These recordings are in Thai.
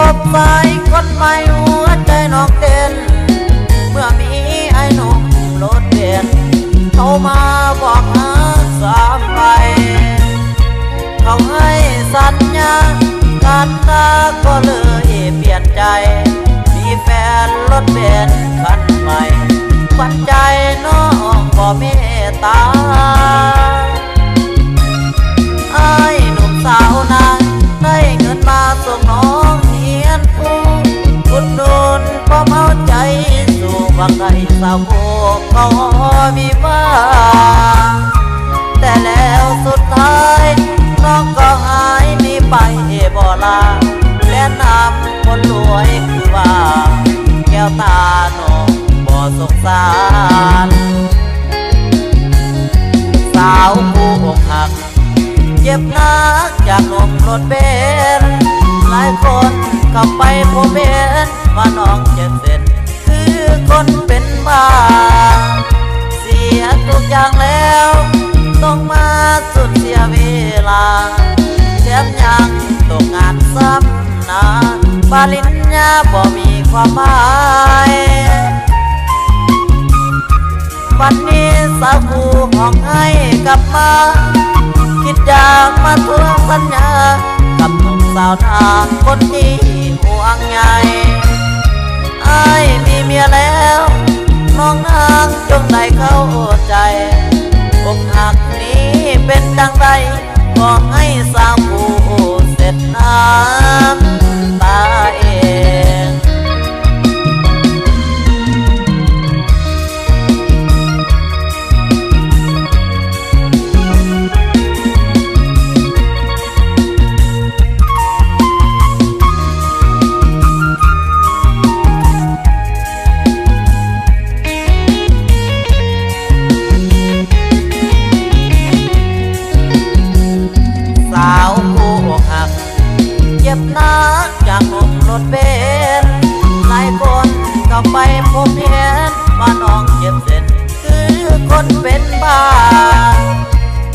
ายคนใหม่หัวใจน้องเต้นเมื่อมีไอ้หนุ่มรถเด่นเขามาบอกหาสามใบเขาให้สัญญาการตาก็เลยเปลี่ยนใจ มีแฟนรถเบนคันใหม่ขวัญใจน้องบ่เมตตา ส่สาวโบกก็มีบ้างแต่แล้วสุดท้ายน้องก็หายหนีไปบ่ลาและนำคนรวยคือว่า แก้วตาน้องบ่สงสารสาวผู้อกหัก เจ็บนักจากลมรถเบนหลายคนเข้าไปพบเห็นว่าน้อง อย่างแล้ว ต้องมาสุดเสียเวลาแถมยังตกงานซ้ำนาปริญญาบ่มีความหมายวันนี้สาวกูห้องให้กลับมา คิดอยากมาทวงสัญญา กับหนุ่มสาวนาคนที่ห่วงใยไอ้มีเมียแล้ว น้องนางจงได้เข้า บนักจากลมรถเบนหลายคนก็ไปพบเห็นว่าน้องเจ็บเส้นคือคนเป็นบ้า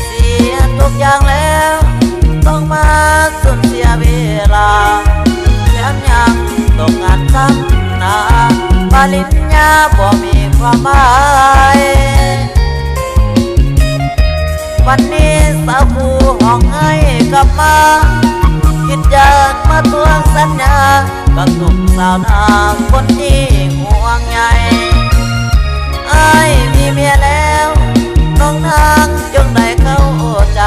เสียทุกอย่างแล้ว ต้องมาสูญเสียเวลาแถมยังตกงานซ้ำนาปริญญาบ่มีความหมาย กักหนุ่มสาวนาคนที่ห่วงใยไอ้มีเมียแล้วน้องนางจงได้เข้าใจ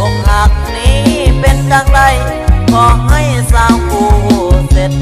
อกหักนี้เป็นจังไรขอให้สาวกูเสร็จ